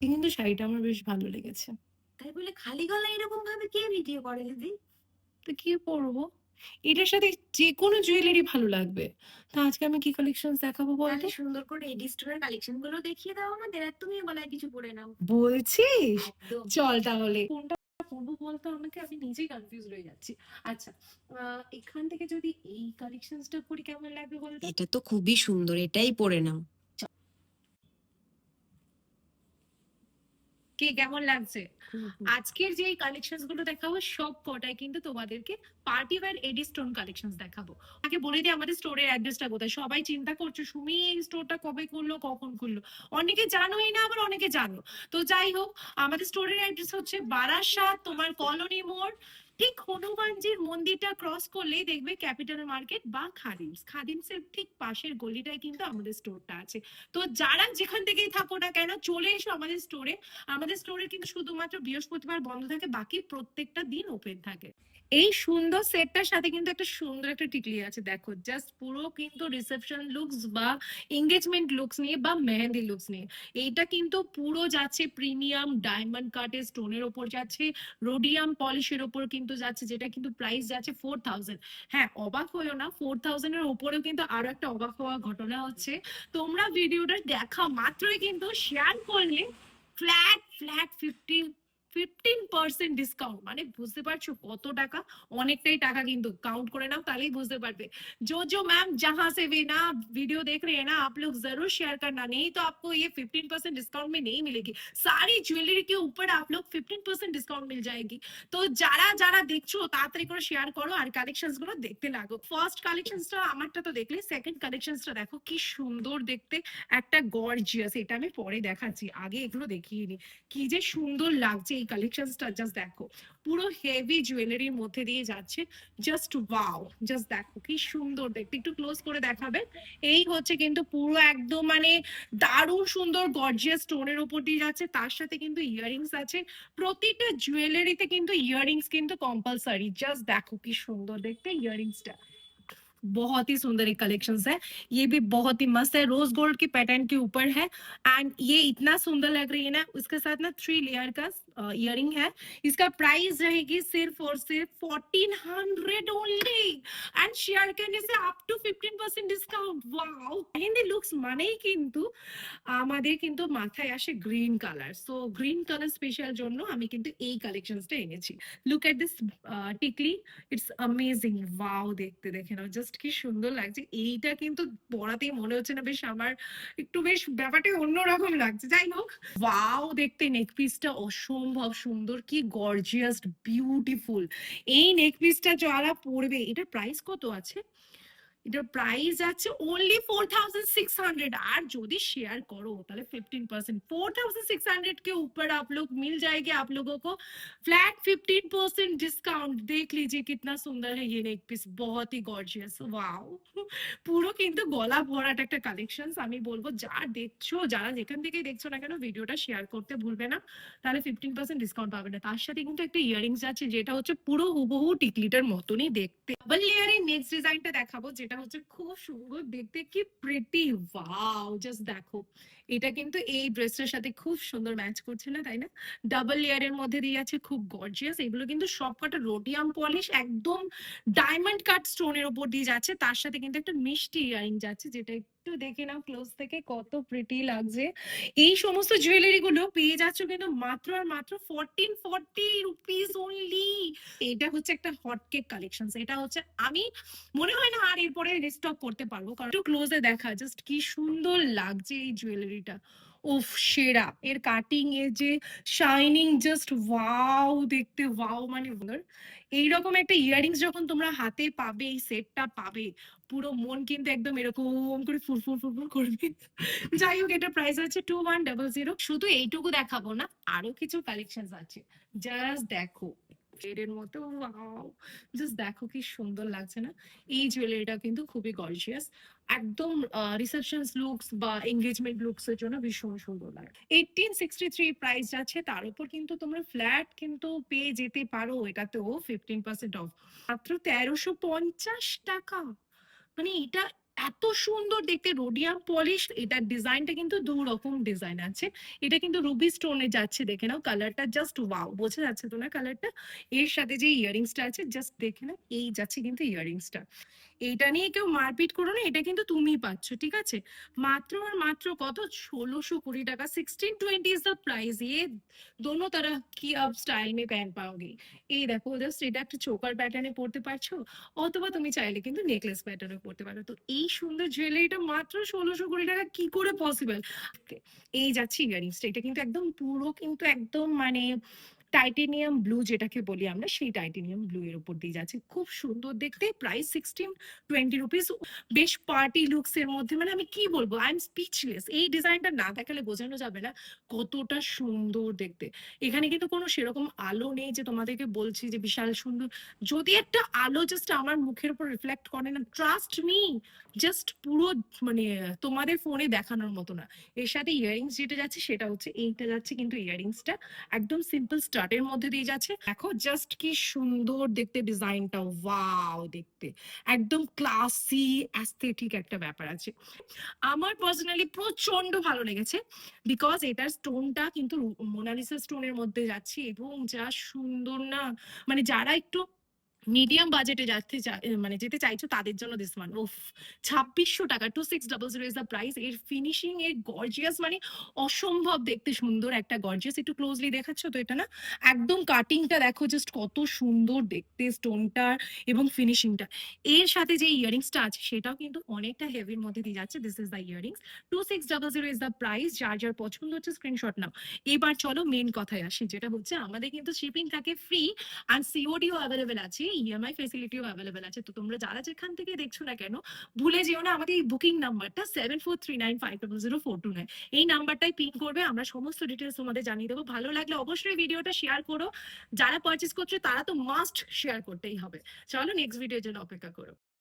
কিন্তু শাড়িটা আমার বেশ ভালো লেগেছে। তাই বলে খালি গলায় এরকম ভাবে কে ভিডিও করে দিদি? তো কি পরবো? এটার সাথে যেকোনো জুয়েলারি ভালো লাগবে। তো আজকে আমি কি কালেকশন দেখাবো বলতো? তাহলে সুন্দর করে এডি স্টোনের কালেকশনগুলো দেখিয়ে দাও আমাদের আর তুমি গলায় কিছু পরে নাও। বলছিস? একদম। চল তাহলে। কোনটা পরবো বলতো আমাকে? আমি নিজেই কনফিউজড হয়ে যাচ্ছি। আচ্ছা, আ এখান থেকে যদি এই কালেকশনসটা পরি কেমন লাগবে বলতো? এটা তো খুবই সুন্দর এটাই পরে নাও। কি কেমন লাগছে? আজকের যে কালেকশনগুলো দেখাবো সব কটায় কিন্তু তোমাদেরকে party wear A D stone collection দেখাবো। আগে বলে দিই আমাদের স্টোরের অ্যাড্রেসটা কোথায়? সবাই চিন্তা করছ সুমি এই স্টোরটা কবে খুললো, কখন খুললো? অনেকে জানোই না আবার অনেকে জানো। তো যাই হোক আমাদের স্টোরের অ্যাড্রেস হচ্ছে বারাসাত তোমার কলোনি মোড় ঠিক হনুমানজির মন্দিরটা ক্রস করলেই দেখবে ক্যাপিটাল মার্কেট বা খাদিমস। খাদিমসের ঠিক পাশের গলিটাই কিন্তু আমাদের স্টোরটা আছে। তো যারা যেখান থেকেই থাকো না কেন, চলে এসো আমাদের স্টোরে। আমাদের স্টোরে কিন্তু শুধুমাত্র বৃহস্পতিবার বন্ধ থাকে, বাকি প্রত্যেকটা দিন ওপেন থাকে এই সুন্দর সেটটার সাথে কিন্তু একটা সুন্দর একটা টিকলি আছে, দেখো। জাস্ট পুরো কিন্তু রিসেপশন লুকস বা এঙ্গেজমেন্ট লুকস নিয়ে বা মেহেন্দি লুকস নিয়ে। এইটা কিন্তু পুরো যাচ্ছে প্রিমিয়াম ডায়মন্ড কাটের স্টোনের ওপর যাচ্ছে রোডিয়াম পলিশের ওপর কিন্তু যাচ্ছে, যেটা কিন্তু প্রাইস যাচ্ছে ফোর থাউজেন্ড হ্যাঁ অবাক হয়েও না ফোর থাউজেন্ডের ওপরেও কিন্তু আরও একটা অবাক হওয়া ঘটনা হচ্ছে। তোমরা ভিডিওটা দেখা মাত্রই কিন্তু শেয়ার করলে flat flat fifty fifteen percent discount মানে বুঝতে পারছ কত টাকা? অনেকটাই টাকা কিন্তু কাউন্ট করে নাও, তাহলেই বুঝতে পারবে। जो जो मैम जहां से भी ना वीडियो देख रहे हैं ना आप लोग जरूर शेयर करना नहीं तो आपको ये 15 परसेंट डिस्काउंट में नहीं मिलेगी सारी ज्वेलरी के ऊपर आप लोग 15 परसेंट डिस्काउंट मिल তো যারা যারা দেখছ, তাড়াতাড়ি করে শেয়ার করো আর কালেকশনগুলো দেখতে লাগো। ফার্স্ট কালেকশনটা আমারটা তো দেখলে সেকেন্ড কালেকশনটা দেখো কি সুন্দর দেখতে। একটা গর্জিয়াস এটা আমি পরে দেখাচ্ছি। আগে এগুলো দেখিয়ে নি। কি যে সুন্দর লাগছে কালেকশনসটা জাস্ট দেখো পুরো হেভি জুয়েলারির মধ্যে দিয়ে যাচ্ছে জাস্ট ওয়াও জাস্ট দেখো কি সুন্দর দেখতে একটু ক্লোজ করে দেখাবে এই হচ্ছে কিন্তু পুরো একদম মানে দারুণ সুন্দর গর্জিয়াস স্টোনের উপর দিয়ে যাচ্ছে তার সাথে কিন্তু ইয়ারিংস আছে প্রতিটা জুয়েলারিতে কিন্তু ইয়ারিংস কিন্তু কম্পালসারি জাস্ট দেখো কি সুন্দর দেখতে ইয়ারিংসটা बहुत ही सुंदर एक कलेक्शन है ये भी बहुत ही मस्त है रोज गोल्ड की पैटर्न के ऊपर है एंड ये इतना सुंदर लग रही है ना उसके साथ ना थ्री लेयर का इयरिंग है इसका प्राइस रहेगी सिर्फ और सिर्फ fourteen hundred only and share करने से up to fifteen percent discount wow mehndi looks মানেই কিন্তু আমাদের কিন্তু মাথায় আসে green colour so green colour special জন্য আমি কিন্তু এই কালেকশনসটা এনেছি look at this tikli it's amazing wow দেখতে দেখে নাও জাস্ট কি সুন্দর লাগছে এইটা কিন্তু পড়াতেই মনে হচ্ছে না বেশ আমার একটু বেশ ব্যাপারটা অন্যরকম লাগছে যাই হোক ওয়াও দেখতে নেক পিসটা অসম্ভব সুন্দর কি গর্জিয়াস বিউটিফুল এই নেক যারা পরবে এটার প্রাইস কত আছে? এটার প্রাইস আছে ओनली 4600 আর যদি शेयर करो তাহলে 15% 4600 के ऊपर आप लोग मिल जाएंगे आप लोगों को फ्लैट 15% डिस्काउंट देख लीजिए कितना सुंदर है ये नेक पीस बहुत ही गॉर्जियस वाओ পুরো কিন্তু গলা ভরাট একটা কালেকশনস আমি বলবো যা দেখছো যারা যেখান থেকে দেখছো না কেন ভিডিওটা শেয়ার করতে ভুলবে না তাহলে 15% ডিসকাউন্ট পাবে না তার সাথে কিন্তু একটা ইয়ারিংস আছে যেটা হচ্ছে পুরো হুবহু টিকলিটার মতনই দেখতে ডাবল লেয়ারের নেক্সট ডিজাইনটা দেখাবো যেটা হচ্ছে খুব সুন্দর দেখতে, কি প্রিটি ওয়াও জাস্ট দেখো। এটা কিন্তু এই ড্রেসটার সাথে খুব সুন্দর ম্যাচ করছে না, তাই না? ডাবল লেয়ারের মধ্যে দিয়ে আছে, খুব গর্জিয়াস এগুলো কিন্তু সবকটা রোডিয়াম পলিশ একদম ডায়মন্ড কাট স্টোনের উপর দিয়ে যাচ্ছে। তার সাথে কিন্তু একটা মিষ্টি ইয়ারিং যাচ্ছে, যেটা একটু দেখে নাও ক্লোজ থেকে কত প্রিটি লাগছে। এই সমস্ত জুয়েলারি গুলো পেয়ে যাচ্ছ কিন্তু মাত্র আর মাত্র ফোরটিন ফর্টি রুপিস অনলি এটা হচ্ছে একটা হট কেক কালেকশন এটা হচ্ছে আমি, মনে হয় না আর এরপরে রিস্টক করতে পারব। কারণ একটু ক্লোজে দেখা জাস্ট কি সুন্দর লাগছে এই জুয়েলারিটা উফ, সেরা। এর কাটিং এর যে শাইনিং জাস্ট ওয়াও দেখতে ওয়াও মানে এইরকম একটা ইয়ারিংস যখন তোমরা হাতে পাবে, এই সেটটা পাবে পুরো মন কিন্তু একদম এরকম করে ফুরফুর ফুরফুর করবে। যাই হোক এটা প্রাইস আছে টু ওয়ান ডাবল জিরো শুধু এইটুকু দেখাবো না, আরও কিছু কালেকশন আছে। জাস্ট দেখো এর মতো জাস্ট দেখো কি সুন্দর লাগছে না? এই জুয়েলারিটা কিন্তু খুবই গর্জিয়াস একদম রিসেপশন লুকস বা এঙ্গেজমেন্ট লুকস এর জন্য ভীষণ সুন্দর লাগে। এইটিন সিক্সটি থ্রি প্রাইস আছে তার উপর কিন্তু তোমরা ফ্ল্যাট কিন্তু পেয়ে যেতে পারো, এটাতেও ফিফটিন পার্সেন্ট অফ মাত্র তেরোশো পঞ্চাশ টাকা। মানে এটা এত সুন্দর দেখতে রোডিয়াম পলিশ এটার ডিজাইনটা কিন্তু দু রকম ডিজাইন আছে। এটা কিন্তু রুবি স্টোনে যাচ্ছে, দেখে নাও কালারটা জাস্ট ওয়াও বোঝা যাচ্ছে তো না কালারটা এর সাথে যে ইয়ারিংসটা আছে জাস্ট দেখে নাও, এই যাচ্ছে কিন্তু ইয়ারিংসটা এটা নিয়ে কেউ মারপিট করো না, এটা কিন্তু তুমি পাচ্ছ, ঠিক আছে? মাত্র আর মাত্র কত? ষোলোশো কুড়ি টাকা sixteen twenty is the price ইয়ে দোনো তারা কি আপ স্টাইল মে প্যান্ট পাওগে? এই দেখো জাস্ট এটা একটা চোকার প্যাটার্নে পড়তে পারছ, অথবা তুমি চাইলে কিন্তু নেকলেস প্যাটার্নে পড়তে পারো। তো এই সুন্দর জুয়েলারিটা মাত্র ষোলোশো কুড়ি টাকা, কি করে পসিবল এই যাচ্ছি ইয়ারিংসটা এটা কিন্তু একদম পুরো কিন্তু একদম মানে টাইটেনিয়াম ব্লু যেটাকে বলি আমরা, সেই টাইটেনিয়াম ব্লু এর উপর দিয়ে যাচ্ছে। খুব সুন্দর দেখতে প্রাইস সিক্সটিন টোয়েন্টি রুপিস বেশ পার্টি লুকস এর মধ্যে মানে আমি কি বলব আই এম স্পিচলেস এই ডিজাইনটা না দেখালে বোঝানো যাবে না কতটা সুন্দর দেখতে। এখানে কিন্তু কোনো সেরকম আলো নেই যে তোমাদেরকে বলছি যে বিশাল সুন্দর। যদি একটা আলো জাস্ট আমার মুখের উপর রিফ্লেক্ট করে না ট্রাস্ট মি জাস্ট পুরো মানে তোমাদের ফোনে দেখানোর মতো না। এর সাথে ইয়ারিংস যেটা যাচ্ছে সেটা হচ্ছে, এইটা যাচ্ছে কিন্তু ইয়ারিংসটা একদম সিম্পল স্টার্টের মধ্যে দিয়ে যাচ্ছে। দেখো জাস্ট কি সুন্দর দেখতে ডিজাইনটা ওয়াও দেখতে। একদম ক্লাসি অ্যাস্থেটিক একটা ব্যাপার আছে। আমার পার্সোনালি প্রচণ্ড ভালো লেগেছে বিকজ এটার স্টোনটা কিন্তু মোনালিসা স্টোনের মধ্যে যাচ্ছে এবং যা সুন্দর না মানে যারা একটু মিডিয়াম বাজেটে চা- মানে যেতে চাইছো তাদের জন্য দিস ওয়ান ওফ ছাব্বিশশো টাকা two six double zero is the price এর ফিনিশিং এর গর্জিয়াস মানে অসম্ভব দেখতে সুন্দর একটা গর্জিয়াস একটু ক্লোজলি দেখাচ্ছ তো এটা না? একদম কাটিংটা দেখো জাস্ট কত সুন্দর দেখতে স্টোনটা এবং ফিনিশিংটা এর সাথে যে ইয়ারিংসটা আছে সেটাও কিন্তু অনেকটা হেভির মধ্যে দিয়ে যাচ্ছে। This is the earrings two six double zero is the price যার যার পছন্দ হচ্ছে স্ক্রিনশট নাও। এবার চলো মেন কথায় আসি, যেটা হচ্ছে আমাদের কিন্তু শিপিং থাকে ফ্রি আর সিওডিও অ্যাভেলেবেল আছে। ইএমআই ফেসিলিটিও অ্যাভেলেবেল আছে। তো তোমরা যারা যেখান থেকে দেখছ না কেন, ভুলে যেও না আমাদের এই বুকিং নাম্বারটা seven four three nine five double zero four two nine এই নাম্বারটাই পিন করবে, আমরা সমস্ত ডিটেলস তোমাদের জানিয়ে দেবো। ভালো লাগলে অবশ্যই ভিডিওটা শেয়ার করো। যারা পারচেস করছে, তারা তো মাস্ট শেয়ার করতেই হবে। চলো নেক্সট ভিডিওর জন্য অপেক্ষা করো।